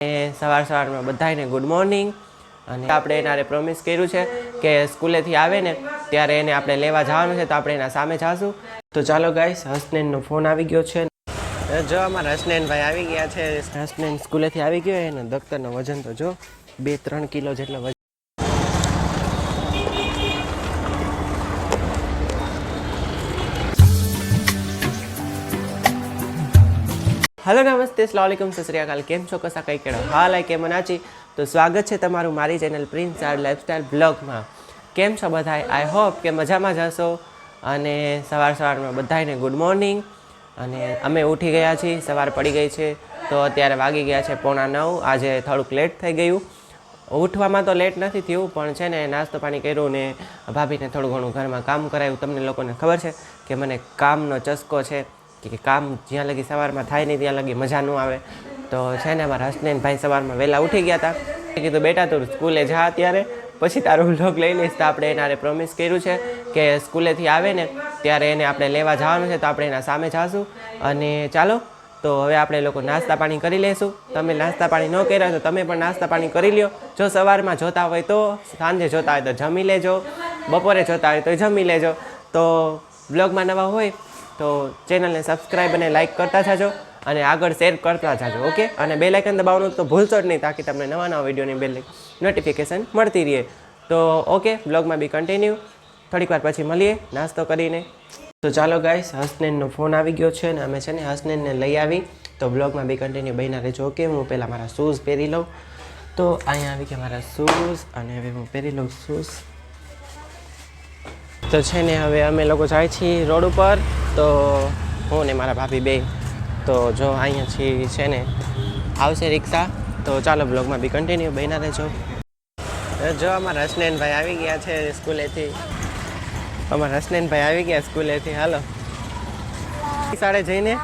સવાર સવારમાં બધાને ગુડ મોર્નિંગ અને આપણે એનારે પ્રોમિસ કર્યું છે કે સ્કૂલેથી આવે ને ત્યારે એને આપણે લેવા જવાનું છે તો આપણે એના સામે જાશું. તો ચાલો ગાઈસ હસનેનનો ફોન આવી ગયો છે. જો અમારા હસનેનભાઈ આવી ગયા છે. હસનેન સ્કૂલેથી આવી ગયો એના દફતરનો વજન તો જો બે ત્રણ કિલો જેટલો વજન હલો, નમસ્તે સલામકમ સસરિયાકાલ કેમ છો? કસા કઈ કેળો? હાલ આઈ કેમ નાચી તો સ્વાગત છે તમારું મારી ચેનલ પ્રિન્સ આર લાઈફસ્ટાઈલ બ્લોગમાં. કેમ છો બધાય? આઈ હોપ કે મજામાં જ હશો. અને સવાર સવારમાં બધાને ગુડ મોર્નિંગ. અને અમે ઉઠી ગયા છીએ, સવાર પડી ગઈ છે, તો અત્યારે વાગી ગયા છે પોણા નવ. આજે થોડુંક લેટ થઈ ગયું. ઉઠવામાં તો લેટ નથી થયું, પણ છે ને નાસ્તો પાણી કર્યું ને ભાભીને થોડું ઘણું ઘરમાં કામ કરાયું. તમને લોકોને ખબર છે કે મને કામનો ચસ્કો છે. કે કામ જ્યાં લગી સવારમાં થાય નહીં, ત્યાં લગી મજા ન આવે. તો છે ને અમારા હસનેન ભાઈ સવારમાં વહેલા ઉઠી ગયા હતા કીધું, બેટા, તું સ્કૂલે જા અત્યારે. પછી તારો વ્લોગ લઈ લઈશ. તો આપણે એનારે પ્રોમિસ કર્યું છે કે સ્કૂલેથી આવે ને, ત્યારે એને આપણે લેવા જવાનું છે, તો આપણે એના સામે જાશું. અને ચાલો, તો હવે આપણે લોકો નાસ્તા પાણી કરી લઈશું. તમે નાસ્તા પાણી ન કર્યા તો તમે પણ નાસ્તા પાણી કરી લ્યો. જો સવારમાં જોતા હોય તો, સાંજે જોતા હોય તો જમી લેજો. બપોરે જોતા હોય તો જમી લેજો. તો બ્લોગમાં નવા હોય તો ચેનલને સબસ્ક્રાઈબ અને લાઇક કરતા જાજો અને આગળ શેર કરતા જાજો, ઓકે? અને બે લાઇકન દબાવવાનું તો ભૂલશો જ નહીં તાકી તમને નવા નવા વિડીયોની બે નોટિફિકેશન મળતી રહે. તો, ઓકે, બ્લોગમાં બી કન્ટિન્યુ થોડીક વાર પછી મળીએ, નાસ્તો કરીને. તો ચાલો ગાઈસ હસનેનનો ફોન આવી ગયો છે અને અમે છે ને હસનેનને લઈ આવી. તો બ્લોગમાં બી કન્ટિન્યુ બહીના રહેજો, ઓકે? હું પહેલાં મારા શૂઝ પહેરી લઉં. તો અહીંયા આવી ગયા મારા શૂઝ અને હવે હું પહેરી લઉં શૂઝ તો છે ને હવે અમે લોકો જાય છીએ રોડ ઉપર. તો હું ને મારા ભાભી બે. તો જો અહીંયા છીએ છે ને, આવશે રિક્ષા. તો ચાલો બ્લોગમાં બી કન્ટિન્યુ બહીના રહેજો. જો અમારા હસનેનભાઈ આવી ગયા છે સ્કૂલેથી. અમારા હસનેનભાઈ આવી ગયા સ્કૂલેથી, હાલો. શાળે જઈને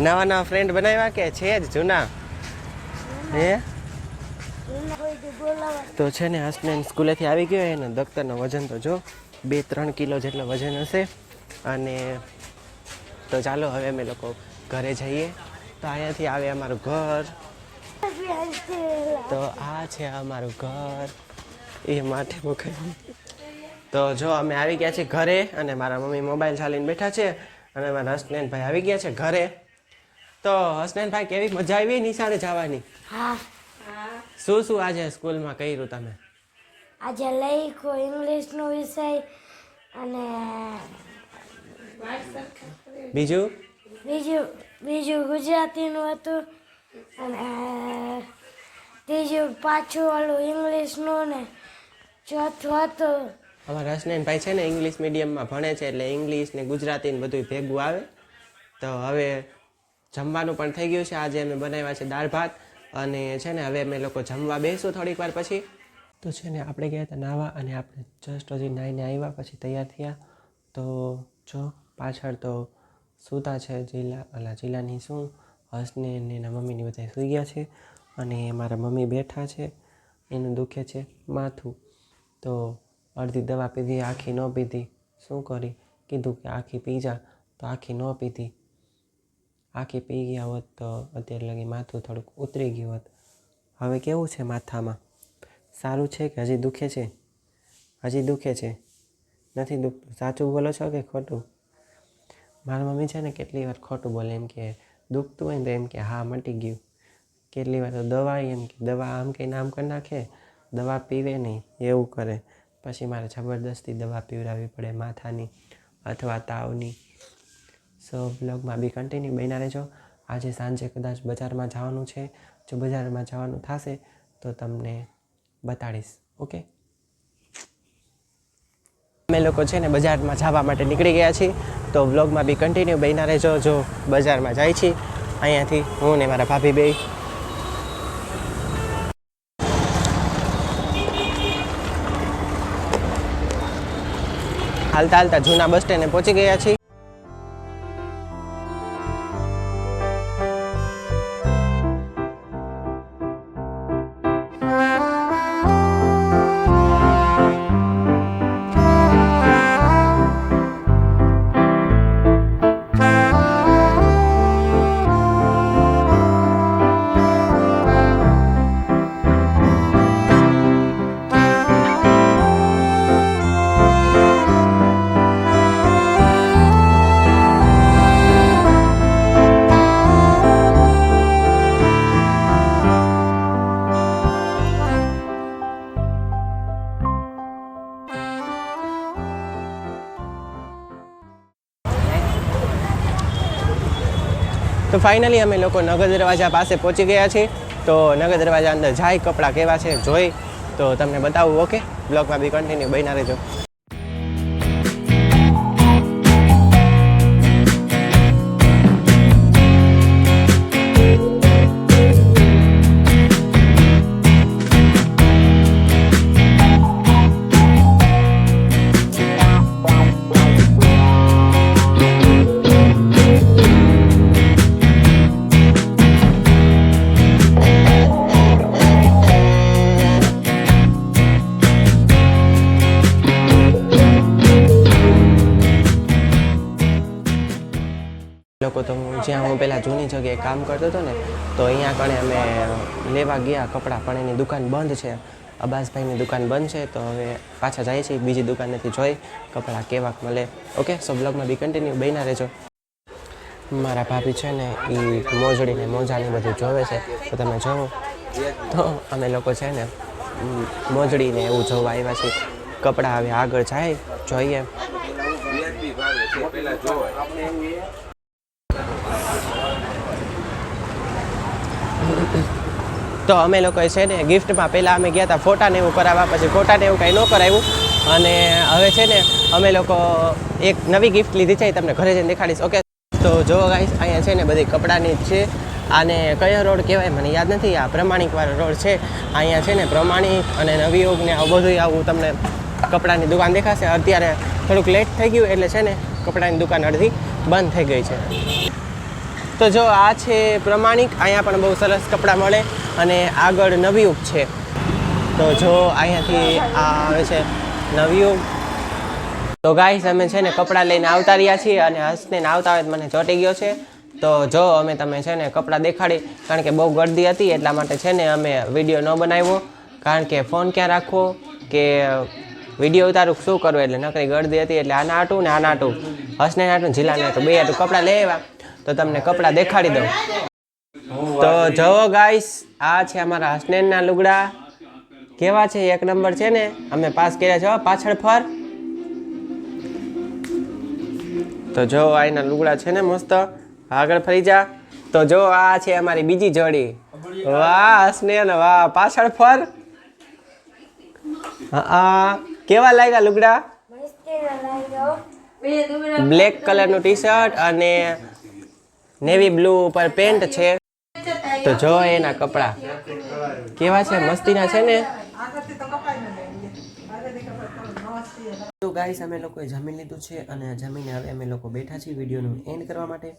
નવા નવા ફ્રેન્ડ બનાવ્યા કે છે જ જૂના? હે? તો છે ને હસનેન સ્કૂલેથી આવી ગયો એને દખ્તરનો વજન તો જો બે ત્રણ કિલો જેટલો વજન હશે. અને તો ચાલો હવે અમે લોકો ઘરે જઈએ. તો અહીંયાથી આવે અમારું ઘર. તો આ છે અમારું ઘર. એ માટે મુકાય તો જો અમે આવી ગયા છીએ ઘરે અને મારા મમ્મી મોબાઈલ ચાલીને બેઠા છે અને મારા હસનેનભાઈ આવી ગયા છે ઘરે. તો હસનેનભાઈ કેવી મજા આવી? નિશાળે જવાની? હા. શું શું આજે સ્કૂલમાં કર્યું તમે? આજે લખ્યો ઇંગ્લિશનો વિષય અને બીજું? બીજું બીજું ગુજરાતીનું હતું અને ત્રીજું પાછું ઓલું ઇંગ્લિશનું ને ચોથું હતું. અમારા હસનેનભાઈ છે ને ઇંગ્લિશ મીડિયમમાં ભણે છે એટલે ઇંગ્લિશ ને ગુજરાતી ને બધું ભેગું આવે. તો હવે જમવાનું પણ થઈ ગયું છે. આજે અમે બનાવ્યા છે દાળ ભાત. અને છે ને હવે અમે લોકો જમવા બેસું થોડીક વાર પછી. તો છે ને આપણે ગયા હતા નાવા અને આપણે જસ્ટ હજી નાહીને આવ્યા પછી તૈયાર થયા. તો જો પાછળ તો સૂતા છે જીલા, અલા જીલાની શું, હસને ને એના મમ્મીની બધા સૂઈ ગયા છે અને મારા મમ્મી બેઠા છે. એનું દુખે છે માથું. તો અડધી દવા પીધી, આખી ન પીધી. શું કરી? કીધું કે આખી પી જા. તો આખી ન પીધી. આખી પી ગયા હોત તો અત્યારે લગી માથું થોડુંક ઉતરી ગયું હોત. હવે કેવું છે માથામાં? સારું છે કે હજી દુખે છે? હજી દુખે છે? નથી દુખતું સાચું બોલો છો કે ખોટું? મારી મમ્મી છે ને કેટલી વાર ખોટું બોલે, એમ કે દુખતું હોય ને તો એમ કે હા, મટી ગયું. કેટલી વાર તો દવા એમ કે દવા આમ કંઈ નામ કરી નાખે, દવા પીવે નહીં, એવું કરે. પછી મારે જબરદસ્તી દવા પીવડાવવી પડે માથાની અથવા તાવની. સો વ્લોગમાં બી કન્ટિન્યુ બન્યા રહેજો. આજે સાંજે કદાચ બજારમાં જવાનું છે. જો બજારમાં જવાનું થશે તો તમને બતાડીશ. ઓકે? અમે લોકો છે ને બજારમાં જવા માટે નીકળી ગયા છીએ. તો વ્લોગમાં બી કન્ટિન્યુ બન્યા રહેજો. જો બજારમાં જાય છીએ, અહીંયાથી હું ને મારા ભાભી બે. હાલતા હાલતા જૂના બસ સ્ટેન્ડે પહોંચી ગયા છીએ. ફાઇનલી અમે લોકો નગર દરવાજા પાસે પહોંચી ગયા છીએ. તો નગર દરવાજા અંદર જાય, કપડાં કેવા છે, જોઈ. તો તમને બતાવું ઓકે બ્લોગમાં બી કન્ટિન્યુ બન્યા રહેજો. લોકો તો જ્યાં હું પહેલાં જૂની જગ્યાએ કામ કરતો હતો ને, તો અહીંયા કણે અમે લેવા ગયા કપડાં, પણ એની દુકાન બંધ છે. અબ્બાસભાઈની દુકાન બંધ છે, તો હવે પાછા જાય છે, બીજી દુકાનેથી જોઈ કપડાં કેવાક મળે. ઓકે સો બ્લોગમાં બી કન્ટિન્યુ બહીના રહેજો. મારા ભાભી છે ને એ મોજડીને મોજાને બધું જોવે છે, તો તમે જોવો તો અમે લોકો છે ને, મોજડીને એવું જોવા આવ્યા છીએ. કપડાં હવે આગળ જાય, જોઈએ. તો અમે લોકોએ છે ને ગિફ્ટમાં પહેલાં અમે ગયા હતા ફોટાને એવું કરાવવા, પછી ફોટાને એવું કાંઈ ન કરાવ્યું અને હવે છે ને અમે લોકો એક નવી ગિફ્ટ લીધી છે એ તમને ઘરે જઈને દેખાડીશ. ઓકે તો જો ગાઈશ અહીંયા છે ને બધી કપડાની જ છે. આને કયો રોડ કહેવાય મને યાદ નથી, આ પ્રમાણિકવાળો રોડ છે. અહીંયા છે ને પ્રમાણિક અને નવયોગને આવું બધું આવું તમને કપડાની દુકાન દેખાશે. અત્યારે થોડુંક લેટ થઈ ગયું એટલે છે ને કપડાની દુકાન અડધી બંધ થઈ ગઈ છે. તો જો આ છે પ્રમાણિક, અહીંયા પણ બહુ સરસ કપડાં મળે અને આગળ નવયુગ છે. તો જો અહીંયાથી આ આવે છે નવયુગ તો ગાઈસ અમે છે ને કપડાં લઈને આવતા રહ્યા છીએ અને હસને આવતા હોય મને ચોંટી ગયો છે. તો જો અમે તમે છે ને કપડાં દેખાડી, કારણ કે બહુ ગરદી હતી, એટલા માટે છે ને અમે વીડિયો ન બનાવ્યો. કારણ કે ફોન ક્યાં રાખવો? કે વીડિયો ઉતારું, શું કરવું એટલે નકરી ગરદી હતી, એટલે આના આટું ને આના આટું હસને નાટું જીલાને તો બે આટું કપડાં લેવા તો તમને કપડાં દેખાડી દઉં. તો જુઓ ગાઈસ આ છે અમારા હસનેનના લુગડા. કેવા છે? એક નંબર છે ને? અમે પાસ કર્યા છે હો, પાછળ ફર. તો જો આના લુગડા છે ને મસ્ત. આગળ ફરી જા. તો જો આ છે અમારી બીજી જોડી. વાહ હસનેન વાહ પાછળ ફર. હા કેવા લાગ્યા લુગડા? બ્લેક કલરનું ટી શર્ટ અને નેવી બ્લુ ઉપર પેન્ટ છે. તો જો એના કપડાં. કેવા છે? મસ્તીના છે ને? તો ગાઈસ, અમે લોકોએ જમીન લીધું છે અને જમીને હવે અમે લોકો બેઠા છીએ વિડીયોનું એન્ડ કરવા માટે.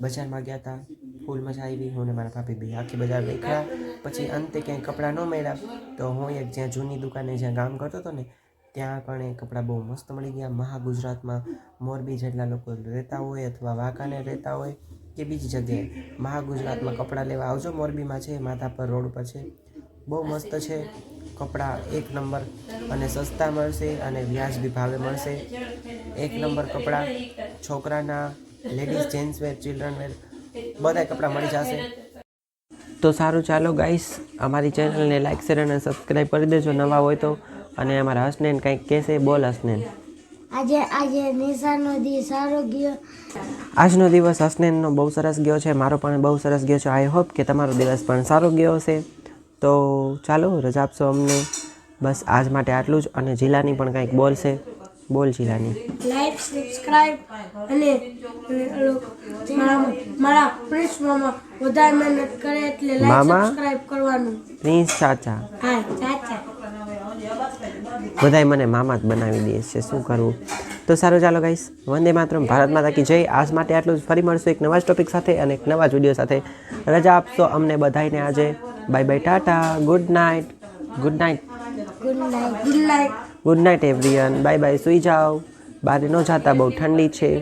બજારમાં ગયા હતા ફૂલ મજા આવી. હું ને મારા ભાભી બી આખી બજાર દેખ્યા. પછી અંતે ક્યાંય કપડાં ન મળ્યા. તો હું એક જ્યાં જૂની દુકાને જ્યાં કામ કરતો હતો ને, ત્યાં પણ એ કપડાં બહુ મસ્ત મળી ગયા. મહા ગુજરાતમાં મોરબી જેટલા લોકો રહેતા હોય અથવા વાંકાને રહેતા હોય કે બીજી જગ્યાએ મહા ગુજરાતમાં કપડાં લેવા આવજો. મોરબીમાં છે માધાપર રોડ પર છે. બહુ મસ્ત છે. કપડાં એક નંબર અને સસ્તા મળશે અને વ્યાજબી ભાવે મળશે. એક નંબર કપડાં, છોકરાના ladies gents wear children wear બધા કપડાં મળી જશે. તો સારું ચાલો ગાઈસ અમારી ચેનલને લાઈક શેર અને સબસ્ક્રાઈબ કરી દેજો. નવા હોય તો અને અમારા હસનેન કંઈક કહેશે, બોલ હસનેન. આજે આજે નિશાનો દી સારો ગયો. આજનો દિવસ હસનેનનો બહુ સરસ ગયો છે મારો પણ બહુ સરસ ગયો છે. આઈ હોપ કે તમારો દિવસ પણ સારો ગયો હશે. તો ચાલો રજા આપશો અમને. બસ આજ માટે આટલું જ અને જિલ્લાની પણ કંઈક બોલશે. બોલ જિલ્લાની લાઈક સબસ્ક્રાઇબ અને મારા પ્રિન્સ મામા વધારે મહેનત કરે એટલે લાઈક સબસ્ક્રાઇબ કરવાનું. પ્રિન્સ ચાચા. હા ચાચા. બધાય મને મામા જ બનાવી દે છે શું કરવું તો સારું ચાલો ગાઈસ વંદે માતરમ. ભારત માતા કી જય. આજ માટે આટલું જ. ફરી મળશું એક નવા જ ટોપિક સાથે અને એક નવા જ વીડિયો સાથે. રજા આપશો અમને બધાયને આજે. Bye bye tata. Good night good night good night good night good night everyone bye bye સુઈ જાઓ. બહાર ન જાતા. બહુ ઠંડી છે.